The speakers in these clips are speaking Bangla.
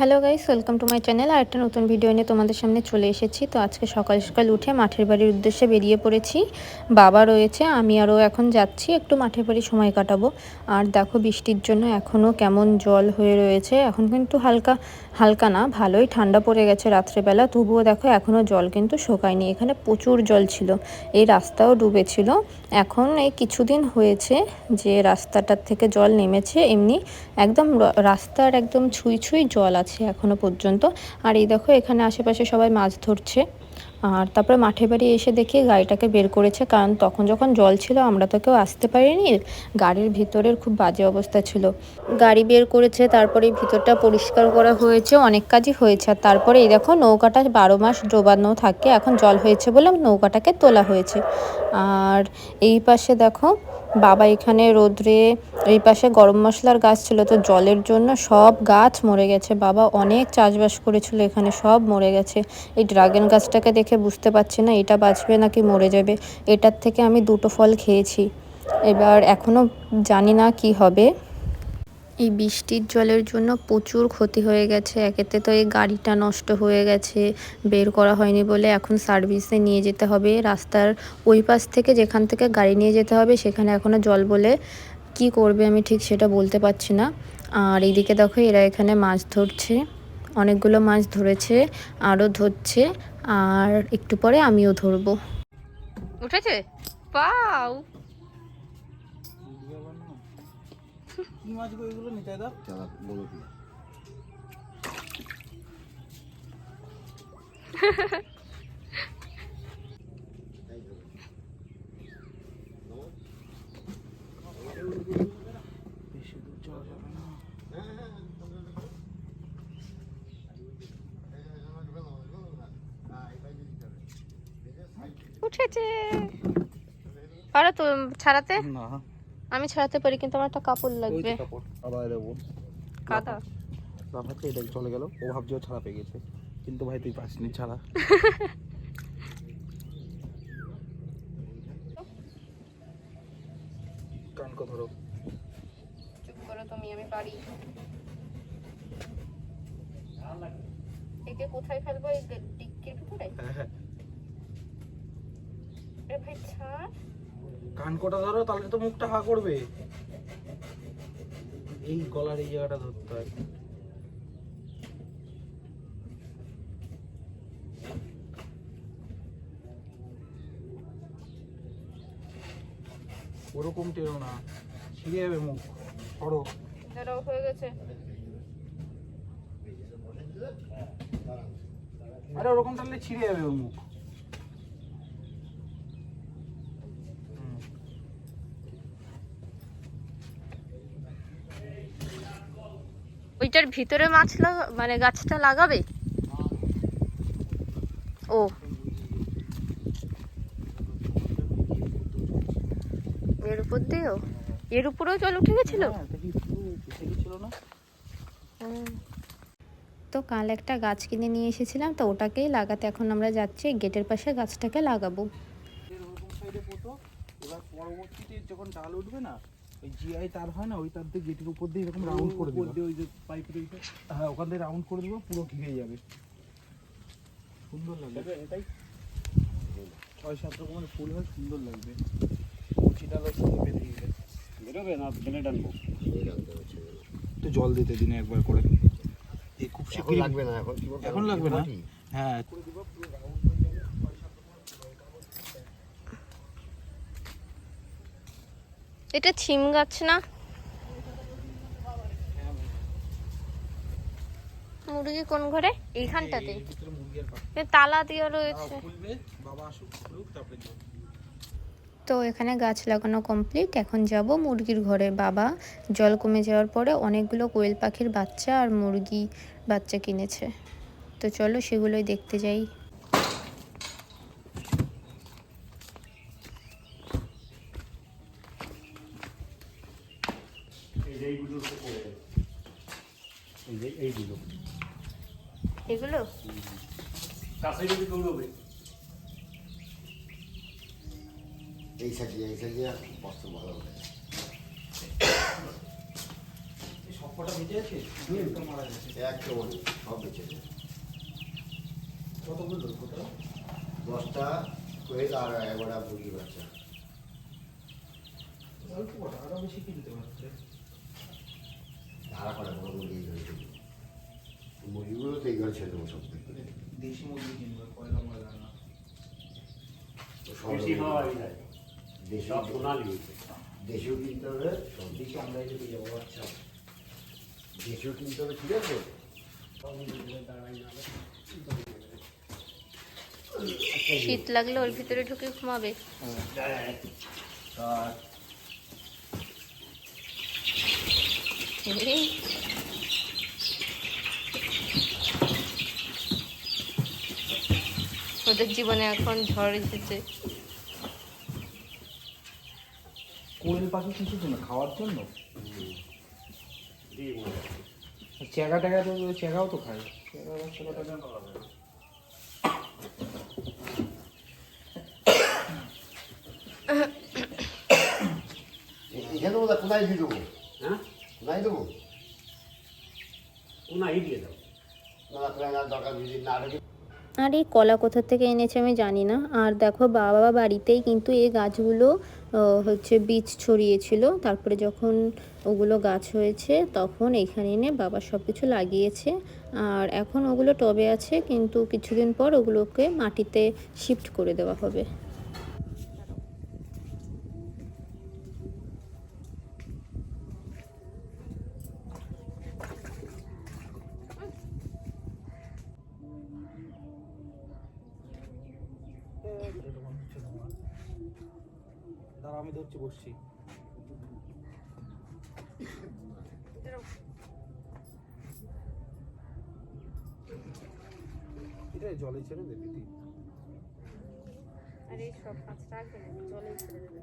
Hello guys, welcome to my channel. আর একটা নতুন ভিডিও নিয়ে তোমাদের সামনে চলে এসেছি। তো আজকে সকাল সকাল উঠে মাঠের বাড়ির উদ্দেশ্যে বেরিয়ে পড়েছি। বাবা রয়েছে, আমি আরও এখন যাচ্ছি, একটু মাঠের বাড়ি সময় কাটাবো। আর দেখো বৃষ্টির জন্য এখনও কেমন জল হয়ে রয়েছে। এখন কিন্তু হালকা হালকা না, ভালোই ঠান্ডা পড়ে গেছে রাত্রেবেলা। তবুও দেখো এখনও জল কিন্তু শোকায়নি। এখানে প্রচুর জল ছিল। এই রাস্তাও ডুবেছিল। এখন এই কিছুদিন হয়েছে যে রাস্তাটার থেকে জল নেমেছে, এমনি একদম রাস্তার একদম ছুঁই ছুঁই জল আছে এখনও পর্যন্ত। আর এই দেখো এখানে আশেপাশে সবাই মাছ ধরছে। আর তারপরে মাঠে বাড়ি এসে দেখি গাড়িটাকে বের করেছে, কারণ তখন যখন জল ছিল আমরা তো কেউ আসতে পারিনি, গাড়ির ভিতরের খুব বাজে অবস্থা ছিল। গাড়ি বের করেছে, তারপরে ভিতরটা পরিষ্কার করা হয়েছে, অনেক কাজই হয়েছে। আর তারপরে এই দেখো নৌকাটা বারো মাস ডোবানো থাকে, এখন জল হয়েছে বলে নৌকাটাকে তোলা হয়েছে। আর এই পাশে দেখো বাবা এখানে রোদ্রে এই পাশে গরম মশলার গাছ ছিল, তো জলের জন্য সব গাছ মরে গেছে। বাবা অনেক চাষবাস করেছিল, এখানে সব মরে গেছে। এই ড্রাগন গাছটাকে দেখে বুঝতে পারছি না, এটা বাঁচবে নাকি মরে যাবে। এটার থেকে আমি দুটো ফল খেয়েছি। এবার এখনও জানি না কি হবে। এই বৃষ্টির জলের জন্য প্রচুর ক্ষতি হয়ে গেছে। একেতে তো এই গাড়িটা নষ্ট হয়ে গেছে, বের করা হয়নি বলে এখন সার্ভিসে নিয়ে যেতে হবে। রাস্তার ওই পাশ থেকে যেখান থেকে গাড়ি নিয়ে যেতে হবে, সেখানে এখনও জল বলে কি করবে আমি ঠিক সেটা বলতে পারছি না। আর এইদিকে দেখো এরা এখানে মাছ ধরছে। অনেকগুলো মাছ ধরেছে আরও ধরছে আর একটু পরে আমিও ধরবো। উঠেছে? পাও! কি মাছ গো এগুলো? নিতে দাও। চালা বলো কি বেশি দূর যাওয়া যাবে না উঠেছে পারো তো ছাড়াতে? না। আমি ছাড়াতে পারি কিন্তু আমার একটা কাপড় লাগবে। কাপড় আবার দেবো কাদা। এটা চলে গেল। ও ভাবছে ও ছাড়া পেয়ে গেছে। কিন্তু ভাই তুই পাসনি ছাড়া। কানকো ধরো। চুপ করো তুমি আমি পারি। একে কোথায় ফেলব? এই ডিক্কির ভিতরে? হ্যাঁ হ্যাঁ। ভাই ছাড়। কানকোটা ধরো তাহলে তো মুখটা হা করবে। এই গলার এই জায়গাটা ধরতে হয়। ওরকম টেরো না। ছিঁড়ে যাবে মুখ। সরো হয়ে গেছে। আরে ওরকম টানলে ছিঁড়ে যাবে ওর মুখ হুম। ওইটার ভিতরে মাছ লাগা মানে গাছটা লাগাবে? ও। এর উপর দিয়েও? এর উপরেও জল উঠে গেছিল? হ্যাঁ, তো কাল একটা গাছ কিনে নিয়ে এসেছিলাম তো ওটাকেই লাগাতে এখন আমরা যাচ্ছি গেটের পাশে গাছটাকে লাগাবো। এবার পরবর্তীতে যখন ডাল উঠবে না ওই জিআই তার হয় না ওই তার দিয়ে গেটের উপর দিয়ে এরকম রাউন্ড করে দেবো ওই যে পাইপের ওইটা। হ্যাঁ ওখান থেকে রাউন্ড করে দেবো পুরো ঘিরে যাবে। সুন্দর লাগবে। এটাই। ছয় সাত রকমের ফুল হয় সুন্দর লাগবে। কচি ডালের বেঁধে বেরোবে না টেনে টানবো। একটু জল দিতে দিনে একবার করে। এই খুব এখন শীঘ্রই লাগবে না এখন লাগবে না। হ্যাঁ এটা ছিম গাছ না? মুরগি কোন ঘরে? এইখানটাতে। তালা দিয়ে রয়েছে। তো এখানে গাছ লাগানো কমপ্লিট। এখন যাব মুরগির ঘরে। বাবা জল কমে যাওয়ার পরে অনেকগুলো কোয়েল পাখির বাচ্চা আর মুরগি বাচ্চা কিনেছে। তো চলো সেগুলোই দেখতে যাই। এই যে এইগুলো এগুলো? কাছে যদি দৌড়বে এই সাজিয়ে এই সাজিয়ে বস্ত্র ভালো হবে। এই সব কটা বেঁচে আছে? একটা মারা গেছে। একটা সব বেঁচে যায় কতগুলো দশটা কোয়েল আর এগারোটা মুরগি বাচ্চা। অল্প কটা আরও বেশি কিনতে পারছে? ধারা করা বড় মুরগি এই ঘরে ছিল মুরগিগুলো তো এই ঘরে ছেড়ে দেবো সব দেশি মুরগি কিনবে কয়লা ময়লা না সব সোনালি কিনতে হবে সব দেখি আমরা দিয়ে যাব আচ্ছা দেশিও কিনতে হবে ঠিক আছে শীত লাগলে ওর ভিতরে ঢুকে ঘুমাবে। এই, ওদের জীবনে এখন ঝড় এসেছে। কোয়েল পাখি কিছু জন্য খাওয়ার জন্য। চেগা টেগা তো চেগাও তো খায়। এখানে ওরা কোনায় দিয়ে দেবো হ্যাঁ? কোনায় দেবো? দিয়ে দাও না দরকার যদি না আর এই কলা কোথা থেকে এনেছে আমি জানি না। আর দেখো বাবা বাড়িতেই কিন্তু এই গাছগুলো হচ্ছে বীজ ছড়িয়েছিল। তারপরে যখন ওগুলো গাছ হয়েছে তখন এখানে এনে বাবা সব কিছু লাগিয়েছে। আর এখন ওগুলো টবে আছে কিন্তু কিছুদিন পর ওগুলোকে মাটিতে শিফট করে দেওয়া হবে। দাঁড়া, আমি ধরছি, বসছি। এটা জলে ছেড়ে দেবে তুই আর সব পাঁচটা জলে ছেড়ে দেবে।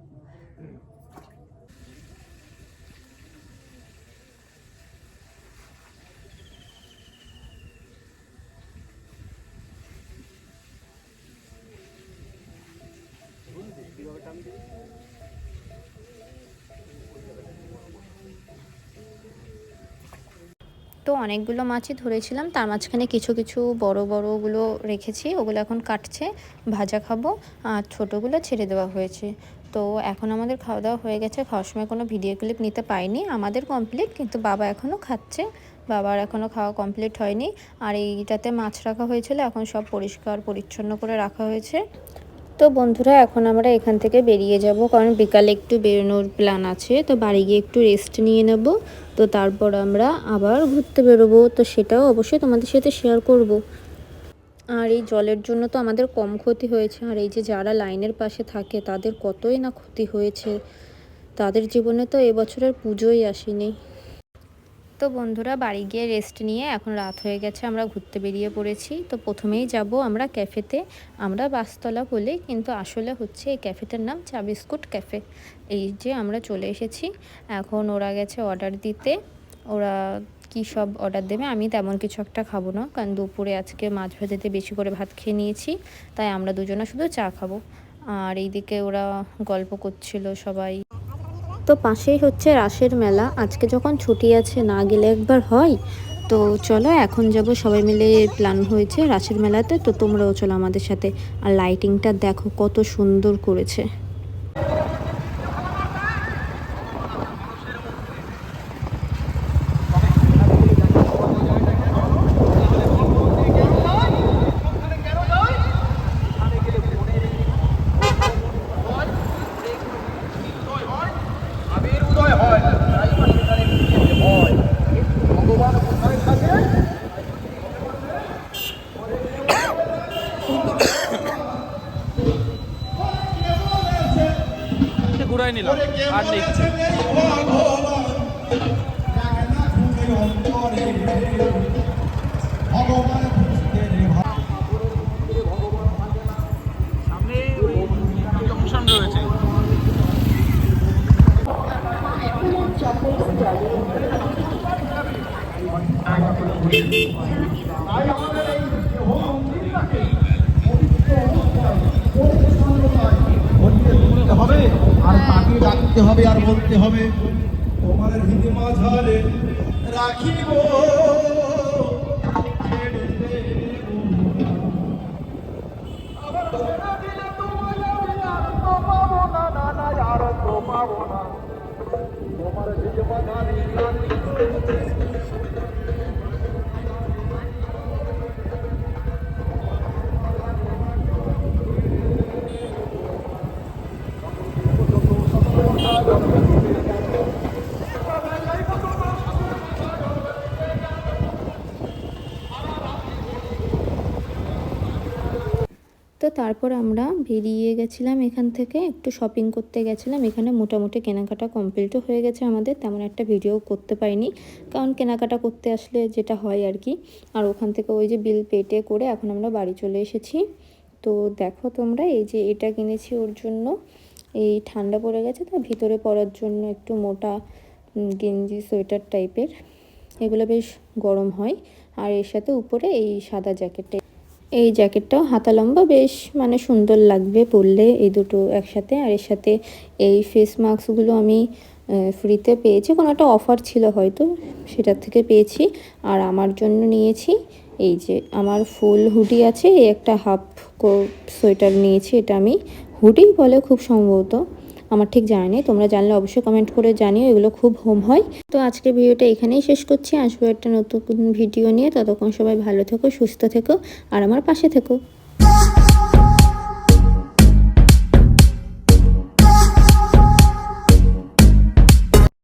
তো অনেকগুলো মাছই ধরেছিলাম। তার মাঝখানে কিছু কিছু বড়, বড়গুলো রেখেছি। ওগুলো এখন কাটছে, ভাজা খাব। আর ছোটোগুলো ছেড়ে দেওয়া হয়েছে। তো এখন আমাদের খাওয়া দাওয়া হয়ে গেছে। খাওয়ার সময় কোনো ভিডিও ক্লিপ নিতে পাইনি আমাদের কমপ্লিট কিন্তু বাবা এখনও খাচ্ছে। বাবার এখনও খাওয়া কমপ্লিট হয়নি। আর এইটাতে মাছ রাখা হয়েছিল। এখন সব পরিষ্কার, পরিচ্ছন্ন করে রাখা হয়েছে। তো বন্ধুরা, এখন আমরা এখান থেকে বেরিয়ে যাব। কারণ বিকালে একটু বেরোনোর প্ল্যান আছে, তো বাড়ি গিয়ে একটু রেস্ট নিয়ে নেব। তো তারপর আমরা আবার ঘুরতে বেরোবো। তো সেটাও অবশ্যই তোমাদের সাথে শেয়ার করব। আর এই জলের জন্য তো আমাদের কম ক্ষতি হয়েছে। আর এই যে যারা লাইনের পাশে থাকে, তাদের কতই না ক্ষতি হয়েছে। তাদের জীবনে তো এবছরের পুজোই আসেনি। তো বন্ধুরা বাড়ি গিয়ে রেস্ট নিয়ে এখন রাত হয়ে গেছে, আমরা ঘুরতে বেরিয়ে পড়েছি। তো প্রথমেই যাব আমরা ক্যাফেতে, আমরা বাসতলা বলি, কিন্তু আসলে হচ্ছে এই ক্যাফেটার নাম চা বিস্কুট ক্যাফে। এই যে আমরা চলে এসেছি, এখন ওরা গেছে অর্ডার দিতে। ওরা কি সব অর্ডার দেবে আমি তেমন কিছু একটা খাব না, কারণ দুপুরে আজকে মাছ ভাজাতে বেশি করে ভাত খেয়ে নিয়েছি, তাই আমরা দুজনে শুধু চা খাব। আর এইদিকে ওরা গল্প করছিল সবাই। তো পাশেই হচ্ছে রাসের মেলা। আজকে যখন ছুটি আছে না গেলে একবার হয়। তো চলো এখন যাব, সবাই মিলে প্ল্যান হয়েছে রাসের মেলাতে। তো তোমরাও চলো আমাদের সাথে। আর লাইটিংটা দেখো কত সুন্দর করেছে। নিলাম আর ডাকতে হবে আর বলতে হবে। তোমার ভিতে মাঝারে রাখিব। তোমার ছেড়ে দিলে তো তারপর আমরা বেরিয়ে গেছিলাম এখান থেকে, একটু শপিং করতে গেছিলাম। এখানে মোটামুটি কেনাকাটা কমপ্লিটও হয়ে গেছে আমাদের, তেমন একটা ভিডিও করতে পারিনি। কারণ কেনাকাটা করতে আসলে যেটা হয় আর কি, আর ওখান থেকে ওই যে বিল পেটে করে এখন আমরা বাড়ি চলে এসেছি। তো দেখো তোমরা, এই যে এটা কিনেছি ওর জন্য, এই ঠান্ডা পড়ে গেছে তো, ভিতরে পরার জন্য একটু মোটা গেঞ্জি, সোয়েটার টাইপের এগুলো বেশ গরম হয়। আর এর সাথে উপরে এই সাদা জ্যাকেটটা এই জ্যাকেটটাও হাতা লম্বা, বেশ মানে সুন্দর লাগবে পরলে এই দুটো একসাথে। আর এর সাথে এই ফেস মাস্কগুলো আমি ফ্রিতে পেয়েছি। কোনো একটা অফার ছিল হয়তো, সেটার থেকে পেয়েছি। আর আমার জন্য নিয়েছি, এই যে আমার ফুল হুডি আছে, এই একটা হাফ সোয়েটার নিয়েছি, এটা আমি। হুডি বলে খুব সম্ভবত। আমার ঠিক জানা নেই, তোমরা জানলে অবশ্যই কমেন্ট করে জানিও, এগুলো খুব হোম হয়। তো আজকে ভিডিওটা এখানেই শেষ করছি, আসব একটা নতুন ভিডিও নিয়ে, ততক্ষণ সবাই ভালো থেকো, সুস্থ থেকো, আর আমার পাশে থেকো।